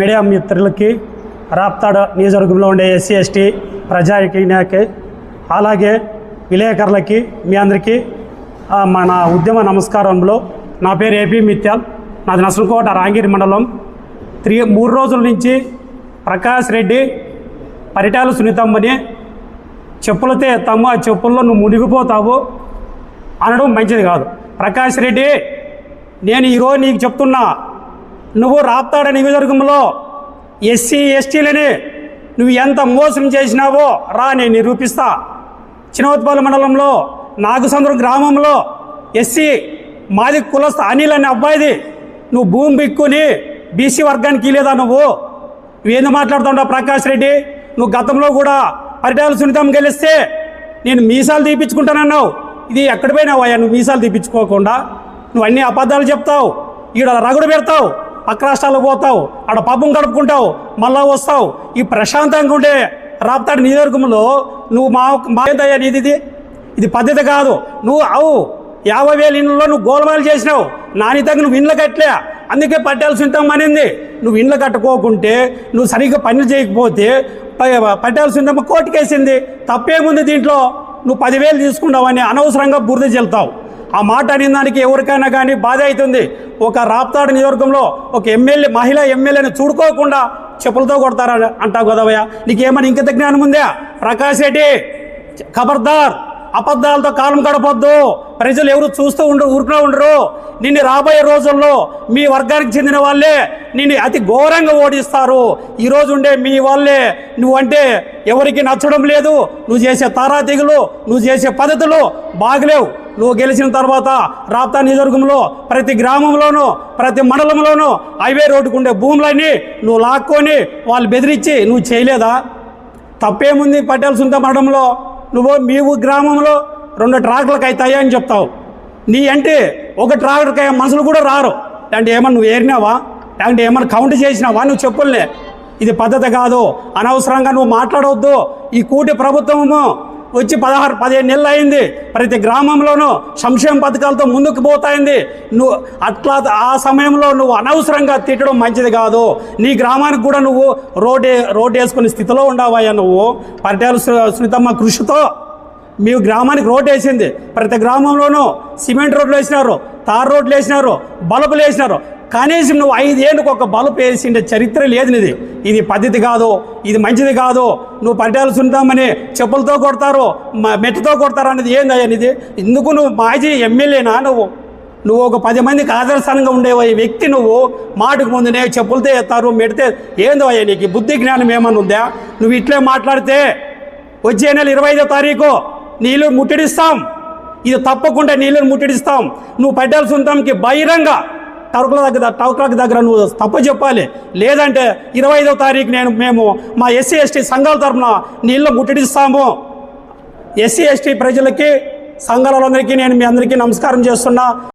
Media మిత్రులకి రాప్తాడు నియోజకవర్గంలో ఉండే ఎస్సీ ఎస్టీ ప్రజాకి అలాగే విలేకరులకి మీ అందరికీ మన ఉద్యమ నమస్కారంలో నా పేరు ఏపీ మిత్యాల్ నాది నసరుకోట రాంగిరి మండలం. త్రీ మూడు రోజుల నుంచి ప్రకాష్ రెడ్డి పరిటాల సునీతమ్మని చెప్పులతో ఎత్తాము ఆ చెప్పుల్లో నువ్వు మునిగిపోతావు అనడం మంచిది కాదు. ప్రకాష్ రెడ్డి నేను ఈరోజు నీకు చెప్తున్నా నువ్వు రాప్తాడ నియోజకవర్గంలో ఎస్సీ ఎస్టీలని నువ్వు ఎంత మోసం చేసినావో రా నేను నిరూపిస్తా. చినవత్పాల మండలంలో నాగసంద్రం గ్రామంలో ఎస్సీ మాది కులస్థ అనిల్ అనే అబ్బాయిది. నువ్వు భూమి బిక్కుని బీసీ వర్గానికి లేదా నువ్వు? నువ్వేందు మాట్లాడుతుంటావు ప్రకాష్ రెడ్డి? నువ్వు గతంలో కూడా పరిటాలు సునీతం గెలిస్తే నేను మీసాలు తీపించుకుంటానన్నావు ఇది ఎక్కడ పోయినావయ్యా నువ్వు మీసాలు తీపించుకోకుండా నువ్వు అన్ని అబద్ధాలు చెప్తావు. ఈడ రగుడు పెడతావు. పక్క రాష్ట్రాలకు పోతావు ఆడ పాపం గడుపుకుంటావు మళ్ళా వస్తావు. ఈ ప్రశాంతంగా ఉండే రాప్తాడు నియోజకవర్గంలో నువ్వు మా మా నీది ఇది? ఇది పద్ధతి కాదు. నువ్వు అవు యాభై వేల ఇండ్లలో నువ్వు గోలమాలు చేసినావు. నాని దగ్గర నువ్వు ఇండ్లు కట్టలే. అందుకే పట్టాల్సి ఉంటాం అనింది నువ్వు ఇండ్లు కట్టుకోకుంటే నువ్వు సరిగ్గా పనులు చేయకపోతే ప- పట్టాల్సి ఉందమ్మ కోర్టుకేసింది. తప్పేముంది దీంట్లో? నువ్వు పదివేలు తీసుకున్నావని అనవసరంగా బురద చెల్తావు ఆ మాట అనే దానికి ఎవరికైనా కానీ బాధ అవుతుంది. ఒక రాప్తాడు నియోజకంలో ఒక ఎమ్మెల్యే మహిళ ఎమ్మెల్యేని చూడుకోకుండా చెప్పులతో కొడతారా అంటావు కదవయ్యా నీకేమైనా ఇంకిత జ్ఞానం ఉందా? ప్రకాష్ రెడ్డి ఖబర్దార్. అబద్ధాలతో కాలం గడపొద్దు. ప్రజలు ఎవరు చూస్తూ ఉండరు ఊరుకునే ఉండరు. నిన్ను రాబోయే రోజుల్లో మీ వర్గానికి చెందిన వాళ్ళే నిన్ను అతి ఘోరంగా ఓడిస్తారు. ఈరోజు ఉండే మీ వాళ్ళే నువ్వంటే ఎవరికి నచ్చడం లేదు. నువ్వు చేసే తారాతీగులు నువ్వు చేసే పద్ధతులు బాగలేవు. నువ్వు గెలిచిన తర్వాత రాప్తా నియోజకవర్గంలో ప్రతి గ్రామంలోనూ ప్రతి మండలంలోనూ హైవే రోడ్డుకు ఉండే భూములన్నీ నువ్వు లాక్కొని వాళ్ళు బెదిరించి నువ్వు చేయలేదా? తప్పేముంది పటేల్ ఉంటా మఠంలో నువ్వు మీ గ్రామంలో రెండు ట్రాక్టర్లకు అవుతాయా అని చెప్తావు. నీ అంటే ఒక ట్రాక్టర్కి అయ్యే మనుషులు కూడా రారు. అంటే ఏమన్నా నువ్వు ఏరినావా? అంటే ఏమన్నా కౌంట్ చేసినావా? నువ్వు చెప్పులే ఇది పద్ధతి కాదు. అనవసరంగా నువ్వు మాట్లాడవద్దు ఈ కూటి ప్రభుత్వము వచ్చి పదహారు పదిహేను నెలలు అయింది. ప్రతి గ్రామంలోనూ సంక్షేమ పథకాలతో ముందుకు పోతాయింది. నువ్వు అట్లా ఆ సమయంలో నువ్వు అనవసరంగా తిట్టడం మంచిది కాదు. నీ గ్రామానికి కూడా నువ్వు రోడ్ రోడ్ వేసుకునే స్థితిలో ఉండవయ్యా నువ్వు. పర్యాల సునీతమ్మ కృషితో మీ గ్రామానికి రోడ్ వేసింది. ప్రతి గ్రామంలోనూ సిమెంట్ రోడ్లు వేసినారు తార్ రోడ్లు వేసినారు బల్బులు వేసినారు. కనీసం నువ్వు ఐదేళ్ళకు ఒక బల్బు వేసిండే చరిత్ర లేదు నీది ఇది పద్ధతి కాదు ఇది మంచిది కాదు నువ్వు పర్యాలు సుంటామని చెప్పులతో కొడతారు మెట్టుతో కొడతారు అనేది ఏందయ్యా నీది? ఎందుకు నువ్వు మాజీ ఎమ్మెల్యేనా నువ్వు? నువ్వు ఒక పది మందికి ఆదర్శంగా ఉండే వ్యక్తి నువ్వు? మాటకు ముందునే చెప్పులతో ఎత్తారు మెడితే ఏందో అయ్యా నీకు? బుద్ధి జ్ఞానం ఏమన్నా ఉందా? నువ్వు ఇట్లే మాట్లాడితే వచ్చే నెల ఇరవై ఐదో తారీఖు నీళ్ళు ముట్టడిస్తాం. ఇది తప్పకుండా నీళ్ళని ముట్టడిస్తాం. నువ్వు పడ్డాల్సి ఉంటాంకి బహిరంగ టౌకుల దగ్గర టౌకులకు దగ్గర నువ్వు తప్పు చెప్పాలి. లేదంటే ఇరవై ఐదో తారీఖు నేను మేము మా ఎస్సీ ఎస్టీ సంఘాల తరఫున నీళ్ళు ముట్టడిస్తాము. ఎస్సీ ఎస్టీ ప్రజలకి సంఘాలందరికీ నేను మీ అందరికీ నమస్కారం చేస్తున్నా.